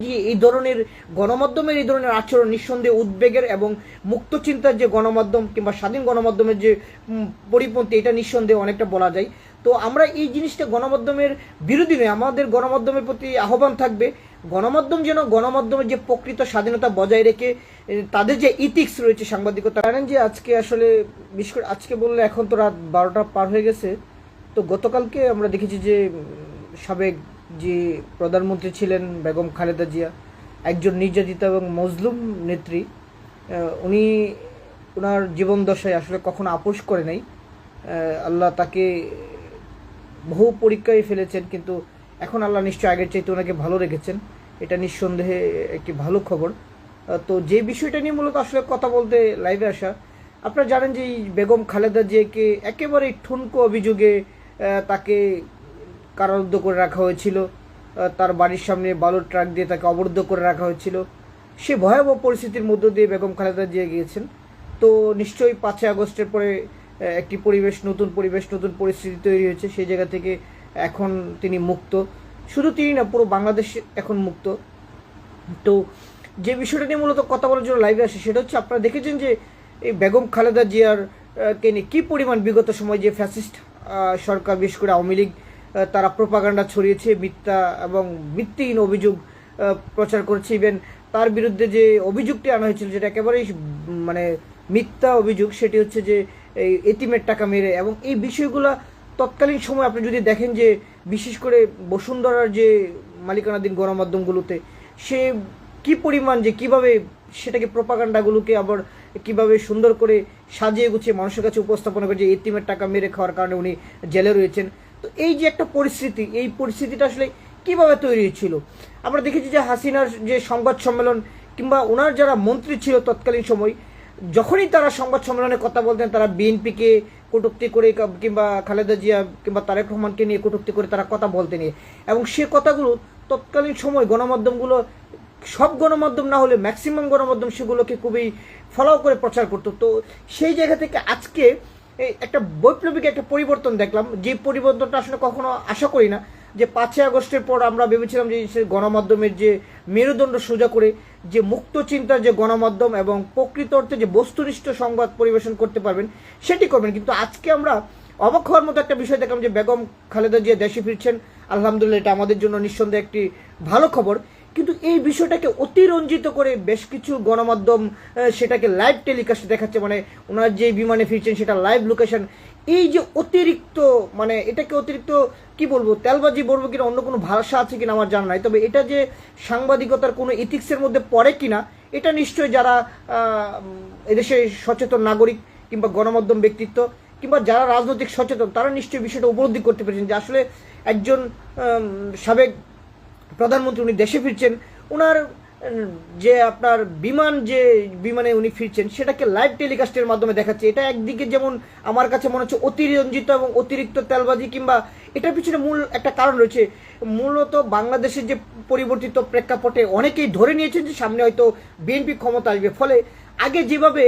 এই ধরনের গণমাধ্যমের, এই ধরনের আচরণ নিঃসন্দেহে উদ্বেগের এবং মুক্ত চিন্তার যে গণমাধ্যম কিংবা স্বাধীন গণমাধ্যমের যে পরিপন্থী, এটা নিঃসন্দেহে অনেকটা বলা যায়। তো আমরা এই জিনিসটা গণমাধ্যমের বিরোধী নয়, আমাদের গণমাধ্যমের প্রতি আহ্বান থাকবে। গণমাধ্যম যেন গণমাধ্যমের যে প্রকৃত স্বাধীনতা বজায় রেখে তাদের যে ইথিক্স রয়েছে সাংবাদিকতা। জানেন যে আজকে আসলে বিশেষ করে আজকে বললে এখন তো রাত বারোটা পার হয়ে গেছে। তো গতকালকে আমরা দেখেছি যে সাবেক যে প্রধানমন্ত্রী ছিলেন বেগম খালেদা জিয়া, একজন নির্যাতিত এবং মজলুম নেত্রী উনি ওনার জীবন দশায় আসলে কখনো আপোষ করে নাই। আল্লাহ তাকে বহু পরীক্ষায় ফেলেছেন, কিন্তু এখন আল্লাহ নিশ্চয় আগের চাইতে ওনাকে ভালো রেখেছেন। এটা নিঃসন্দেহে একটি ভালো খবর। তো যে বিষয়টা নিয়ে মূলত আসলে কথা বলতে লাইভে আসা, আপনারা জানেন যে বেগম খালেদা জিয়াকে একেবারে ঠুনকো অভিযোগে তাকে কারারুদ্ধ করে রাখা হয়েছিল। তার বাড়ির সামনে বালুর ট্রাক দিয়ে তাকে অবরুদ্ধ করে রাখা হয়েছিল। সে ভয়াবহ পরিস্থিতির মধ্য দিয়ে বেগম খালেদা জিয়া গিয়েছেন। তো নিশ্চয়ই পাঁচই আগস্টের পরে একটি পরিবেশ, নতুন পরিবেশ, নতুন পরিস্থিতি তৈরি হয়েছে। সেই জায়গা থেকে এখন তিনি মুক্ত। শুধু তিনি না, পুরো বাংলাদেশ এখন মুক্ত। তো যে বিষয়টা নিয়ে মূলত কথা বলার জন্য লাইভে আসে, সেটা হচ্ছে আপনারা দেখেছেন যে এই বেগম খালেদা জিয়ার কে নিয়ে কী পরিমাণ বিগত সময় যে ফ্যাসিস্ট সরকার, বিশেষ করে আওয়ামী লীগ তারা প্রপাগান্ডা ছড়িয়েছে, মিথ্যা এবং ভিত্তিহীন অভিযোগ প্রচার করেছে। ইভেন তার বিরুদ্ধে যে অভিযোগটি আনা হয়েছিল, যেটা একেবারেই মানে মিথ্যা অভিযোগ, সেটি হচ্ছে যে এই এতিমের টাকা মেরে এবং এই বিষয়গুলো তৎকালীন সময় আপনি যদি দেখেন যে বিশেষ করে বসুন্ধরার যে মালিকানাধীন গণমাধ্যমগুলোতে, সে কি পরিমাণ যে কীভাবে সেটাকে প্রপাগান্ডাগুলোকে আবার কীভাবে সুন্দর করে সাজিয়ে গুছিয়ে মানুষের কাছে উপস্থাপন করে যে এতিমের টাকা মেরে খাওয়ার কারণে উনি জেলে রয়েছেন তো এই যে একটা পরিস্থিতি, এই পরিস্থিতিটা আসলে কীভাবে তৈরি হয়েছিল আমরা দেখেছি যে হাসিনার যে সংবাদ সম্মেলন কিংবা ওনার যারা মন্ত্রী ছিল তৎকালীন সময়, যখনই তারা সংবাদ সম্মেলনে কথা বলতেন, তারা বিএনপিকে কটূক্তি করে কিংবা খালেদা জিয়া কিংবা তারেক রহমানকে নিয়ে কটূক্তি করে তারা কথা বলতে নিয়ে। এবং সে কথাগুলো তৎকালীন সময় গণমাধ্যমগুলো, সব গণমাধ্যম না হলে ম্যাক্সিমাম গণমাধ্যম সেগুলোকে খুবই ফলো করে প্রচার করতো। তো সেই জায়গা থেকে আজকে এই একটা বৈপ্লবিক একটা পরিবর্তন দেখলাম। যে পরিবর্তনটা আসলে কখনো আশা করি না, যে পাঁচই আগস্টের পর আমরা ভেবেছিলাম যে গণমাধ্যমের যে মেরুদণ্ড সোজা করে, যে মুক্ত চিন্তার যে গণমাধ্যম এবং প্রকৃত অর্থে যে বস্তুনিষ্ঠ সংবাদ পরিবেশন করতে পারবেন, সেটি করবেন। কিন্তু আজকে আমরা অবাক হওয়ার মতো একটা বিষয় দেখলাম যে বেগম খালেদা জিয়া দেশে ফিরছেন। আলহামদুলিল্লাহ, এটা আমাদের জন্য নিঃসন্দেহে একটি ভালো খবর। কিন্তু এই বিষয়টাকে অতিরঞ্জিত করে বেশ কিছু গণমাধ্যম সেটাকে লাইভ টেলিকাস্ট দেখাচ্ছে মানে ওনার যে বিমানে ফিরছেন সেটা লাইভ লোকেশন এই যে অতিরিক্ত মানে এটাকে অতিরিক্ত, কি বলব, তেলবাজি বলব কিনা, অন্য কোনো ভাষা আছে কিনা আমার জানা নাই। তবে এটা যে সাংবাদিকতার কোনো ইথিক্সের মধ্যে পড়ে কিনা, এটা নিশ্চয়ই যারা এদেশে সচেতন নাগরিক কিংবা গণমাধ্যম ব্যক্তিত্ব কিংবা যারা রাজনৈতিক সচেতন, তারা নিশ্চয়ই বিষয়টা উপলব্ধি করতে পেরেছেন যে আসলে একজন সাবেক প্রধানমন্ত্রী উনি দেশে ফিরছেন ওনার যে আপনার বিমান যে বিমানে উনি ফিরছেন, সেটাকে লাইভ টেলিকাস্টের মাধ্যমে দেখাচ্ছে। এটা একদিকে যেমন আমার কাছে মনে হচ্ছে অতিরঞ্জিত এবং অতিরিক্ত তেলবাজি কিংবা এটার পিছনে মূল একটা কারণ রয়েছে। মূলত বাংলাদেশের যে পরিবর্তিত প্রেক্ষাপটে অনেকেই ধরে নিয়েছেন যে সামনে হয়তো বিএনপি ক্ষমতা আসবে। ফলে আগে যেভাবে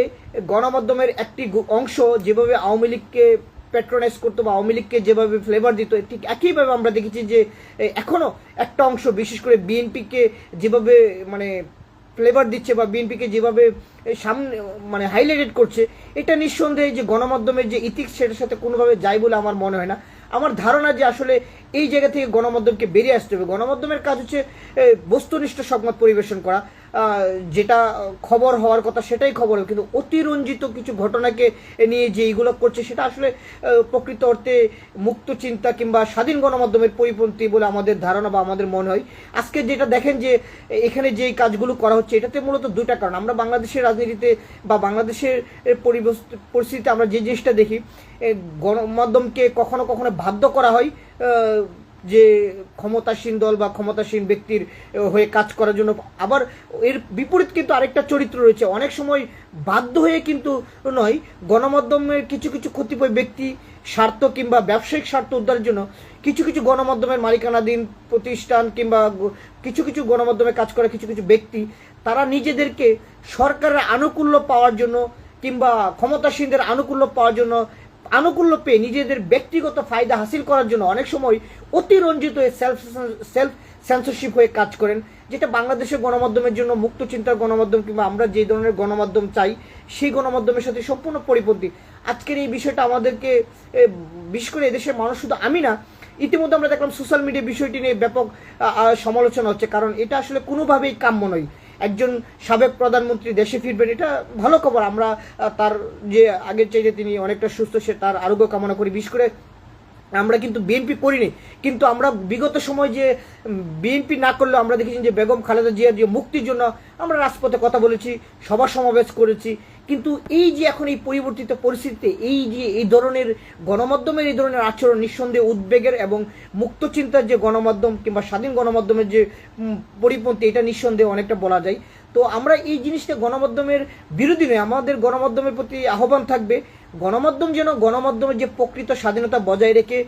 গণমাধ্যমের একটি অংশ, যেভাবে আওয়ামী লীগকে প্যাট্রোনাইজ করতো বা আওয়ামী লীগকে যেভাবে ফ্লেভার দিত, ঠিক একইভাবে আমরা দেখেছি যে এখনও একটা অংশ, বিশেষ করে বিএনপিকে যেভাবে মানে ফ্লেভার দিচ্ছে বা বিএনপিকে যেভাবে সামনে মানে হাইলাইটেড করছে, এটা নিঃসন্দেহে যে গণমাধ্যমের যে ইথিক্স সেটার সাথে কোনোভাবে যায় বলে আমার মনে হয় না। আমার ধারণা যে আসলে এই জায়গা থেকে গণমাধ্যমকে বেরিয়ে আসতে হবে। গণমাধ্যমের কাজ হচ্ছে বস্তুনিষ্ঠ সংবাদ পরিবেশন করা। যেটা খবর হওয়ার কথা সেটাই খবর, কিন্তু অতিরঞ্জিত কিছু ঘটনাকে নিয়ে যে এইগুলো করছে সেটা আসলে প্রকৃত অর্থে মুক্ত চিন্তা কিংবা স্বাধীন গণমাধ্যমের পরিপন্থী বলে আমাদের ধারণা বা আমাদের মনে হয়। আজকে যেটা দেখেন যে, এখানে যে কাজগুলো করা হচ্ছে, এটাতে মূলত দুইটা কারণ। আমরা বাংলাদেশের রাজনীতিতে বা বাংলাদেশের পরিস্থিতিতে আমরা যে জিনিসটা দেখি গণমাধ্যমকে কখনো কখনো বাধ্য করা হয় যে ক্ষমতাসীন দল বা ক্ষমতাসীন ব্যক্তির হয়ে কাজ করার জন্য, আবার এর বিপরীত কিন্তু আরেকটা চরিত্র রয়েছে। অনেক সময় বাধ্য হয়ে কিন্তু নয় গণমাধ্যমের কিছু কিছু কতিপয় ব্যক্তি স্বার্থ কিংবা ব্যবসায়িক স্বার্থ উদ্ধারের জন্য কিছু কিছু গণমাধ্যমের মালিকানাধীন প্রতিষ্ঠান কিংবা কিছু কিছু গণমাধ্যমে কাজ করা কিছু কিছু ব্যক্তি, তারা নিজেদেরকে সরকারের আনুকূল্য পাওয়ার জন্য কিংবা ক্ষমতাসীনদের আনুকূল্য পাওয়ার জন্য আনুকূল্য পেয়ে নিজেদের ব্যক্তিগত ফায়দা হাসিল করার জন্য অনেক সময় অতিরঞ্জিত হয়ে সেলফ সেলফ সেন্সরশিপ হয়ে কাজ করেন, যেটা বাংলাদেশের গণমাধ্যমের জন্য মুক্ত চিন্তার গণমাধ্যম কিংবা আমরা যে ধরনের গণমাধ্যম চাই, সেই গণমাধ্যমের সাথে সম্পূর্ণ পরিপন্থী। আজকের এই বিষয়টা আমাদেরকে বিশেষ করে এদেশের মানুষ শুধু আমি না, ইতিমধ্যে আমরা দেখলাম সোশ্যাল মিডিয়া বিষয়টি নিয়ে ব্যাপক সমালোচনা হচ্ছে, কারণ এটা আসলে কোনোভাবেই কাম্য নয়। একজন সাবেক প্রধানমন্ত্রী দেশে ফিরবেন, এটা ভালো খবর। আমরা তার যে আগের চাইতে তিনি অনেকটা সুস্থ, সে তার আরোগ্য কামনা করি। বিশেষ করে আমরা কিন্তু বিএনপি করিনি। কিন্তু আমরা বিগত সময় যে বিএনপি না করলেও আমরা দেখেছি যে বেগম খালেদা জিয়ার যে মুক্তির জন্য আমরা রাজপথে কথা বলেছি, সভা সমাবেশ করেছি। কিন্তু এই যে এখন এই পরিবর্তিত পরিস্থিতিতে, এই যে এই ধরনের গণমাধ্যমের, এই ধরনের আচরণ নিঃসন্দেহে উদ্বেগের এবং মুক্ত চিন্তার যে গণমাধ্যম কিংবা স্বাধীন গণমাধ্যমের যে পরিপন্থী, এটা নিঃসন্দেহে অনেকটা বলা যায়। তো আমরা এই জিনিসটা গণমাধ্যমের বিরোধী নয়, আমাদের গণমাধ্যমের প্রতি আহ্বান থাকবে গণমাধ্যম যেন গণমাধ্যমের যে প্রকৃত স্বাধীনতা বজায় রেখে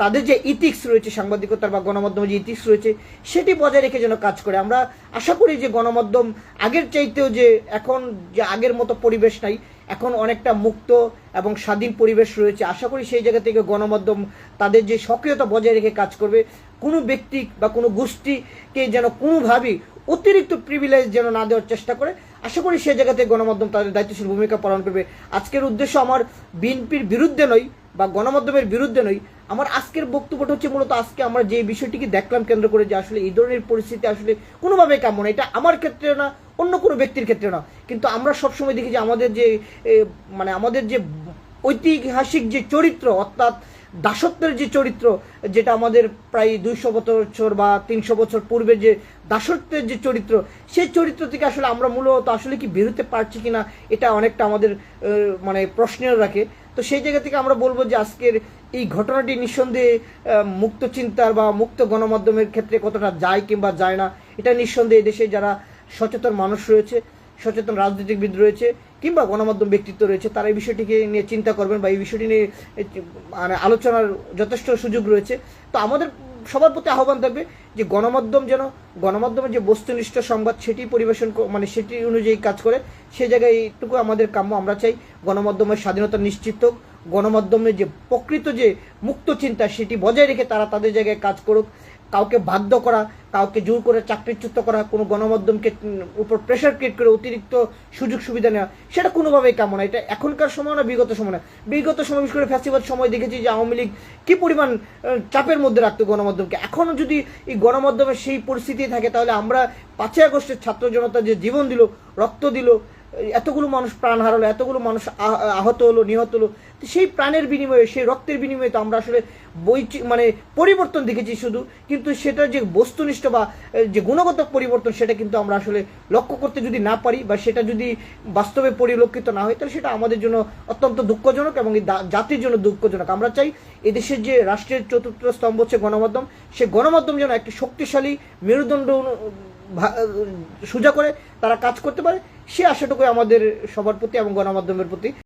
তাদের যে ইথিক্স রয়েছে সাংবাদিকতার বা গণমাধ্যমের যে ইথিক্স রয়েছে, সেটি বজায় রেখে যেন কাজ করে। আমরা আশা করি যে গণমাধ্যম আগের চাইতেও যে এখন যে আগের মতো পরিবেশ নাই, এখন অনেকটা মুক্ত এবং স্বাধীন পরিবেশ রয়েছে। আশা করি সেই জায়গা থেকে গণমাধ্যম তাদের যে সক্রিয়তা বজায় রেখে কাজ করবে। কোনো ব্যক্তি বা কোনো গোষ্ঠীকে যেন কোনোভাবেই অতিরিক্ত প্রিভিলেজ যেন না দেওয়ার চেষ্টা করে। আশা করি সে জায়গাতে গণমাধ্যম তাদের দায়িত্বশীল ভূমিকা পালন করবে। আজকের উদ্দেশ্য আমার বিএনপির বিরুদ্ধে নয় বা গণমাধ্যমের বিরুদ্ধে নয়। আমার আজকের বক্তব্যটা হচ্ছে মূলত আজকে আমরা যে বিষয়টিকে দেখলাম কেন্দ্র করে যে আসলে এই ধরনের পরিস্থিতি আসলে কোনোভাবে কাম্য না। এটা আমার ক্ষেত্রে না, অন্য কোনো ব্যক্তির ক্ষেত্রে না। কিন্তু আমরা সবসময় দেখি যে আমাদের যে মানে আমাদের যে ঐতিহাসিক যে চরিত্র, অর্থাৎ দাসত্বের যে চরিত্র, যেটা আমাদের প্রায় দুইশো বছর বা তিনশো বছর পূর্বে যে দাসত্বের যে চরিত্র, সেই চরিত্র থেকে আসলে আমরা মূলত আসলে কি বেরোতে পারছি কিনা, এটা অনেকটা আমাদের মানে প্রশ্নের রাখে। তো সেই জায়গা থেকে আমরা বলব যে আজকের এই ঘটনাটি নিঃসন্দেহে মুক্ত চিন্তার বা মুক্ত গণমাধ্যমের ক্ষেত্রে কতটা যায় কিংবা যায় না, এটা নিঃসন্দেহে দেশে যারা সচেতন মানুষ রয়েছে সচেতন রাজনীতিবিদ রয়েছে কিংবা গণমাধ্যম ব্যক্তিত্ব রয়েছে, তারা এই বিষয়টিকে নিয়ে চিন্তা করবেন বা এই বিষয়টি নিয়ে মানে আলোচনার যথেষ্ট সুযোগ রয়েছে। তো আমাদের সবার প্রতি আহ্বান থাকবে যে গণমাধ্যম যেন, গণমাধ্যমের যে বস্তুনিষ্ঠ সংবাদ সেটি পরিবেশন মানে সেটি অনুযায়ী কাজ করে, সে জায়গায় এইটুকু আমাদের কাম্য। আমরা চাই গণমাধ্যমের স্বাধীনতা নিশ্চিত হোক, গণমাধ্যমের যে প্রকৃত যে মুক্ত চিন্তা সেটি বজায় রেখে তারা তাদের জায়গায় কাজ করুক। কাউকে বাধ্য করা, কাউকে জোর করে চাকরিচ্যুত করা, কোনো গণমাধ্যমকে উপর প্রেশার ক্রিয়েট করে অতিরিক্ত সুযোগ সুবিধা নেওয়া, সেটা কোনোভাবেই কামনা এটা এখনকার সময় না, বিগত সময় না। বিগত সময় বিশেষ করে ফ্যাসিবাদ সময় দেখেছি যে আওয়ামী লীগ কী পরিমাণ চাপের মধ্যে রাখতো গণমাধ্যমকে। এখনও যদি এই গণমাধ্যমের সেই পরিস্থিতি থাকে, তাহলে আমরা পাঁচই আগস্টের ছাত্র জনতা যে জীবন দিল, রক্ত দিল এতগুলো মানুষ প্রাণ হারালো, এতগুলো মানুষ আহ- আহত হলো, নিহত হলো, তো সেই প্রাণের বিনিময়ে, সেই রক্তের বিনিময়ে তো আমরা আসলে বই মানে পরিবর্তন দেখেছি শুধু, কিন্তু সেটা যে বস্তুনিষ্ঠ বা যে গুণগত পরিবর্তন সেটা কিন্তু আমরা আসলে লক্ষ্য করতে যদি না পারি বা সেটা যদি বাস্তবে পরিলক্ষিত না হয়, তাহলে সেটা আমাদের জন্য অত্যন্ত দুঃখজনক এবং জাতির জন্য দুঃখজনক। আমরা চাই এদেশের যে রাষ্ট্রের চতুর্থ স্তম্ভ হচ্ছে গণমাধ্যম, সে গণমাধ্যম যেন একটি শক্তিশালী মেরুদণ্ড সোজা করে তারা কাজ করতে পারে সে আশাটুকু আমাদের সবার প্রতি এবং গণমাধ্যমের প্রতি।